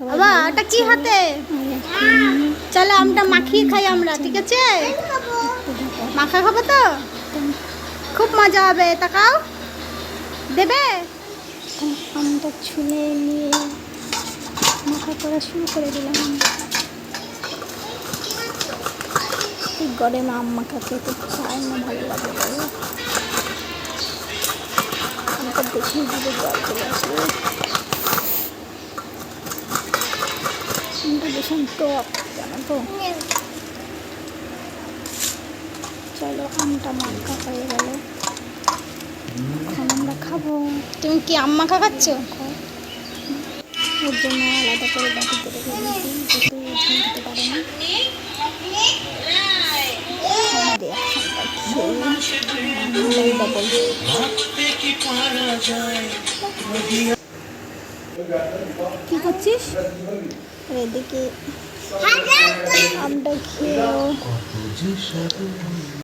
বাবা এটা কি হাতে? চলো আমটা মাখিয়ে খাই আমরা ঠিক আছে? মাখা খাব তো? খুব মজা হবে তাকাও দেবে? আমটা ছুলে নিয়ে মাখা করা শুরু করে দিলাম গরমে আম মাখা খেতে চায় না ভালো লাগে বলো দেখে দিলে চলে আসে আমটা ভীষণ টক জানো তো চলো আমটা মাখা হয়ে গেল এখন আমরা খাব তুমি কি আম মাখা খাচ্ছ ওর জন্য আলাদা করে বাটিতে রেখে দিয়েছি ও ঝাল খেতে পারে না আমাদের খেয়ে ডবল কি করছিস? এদিকে আমটা খেয়েও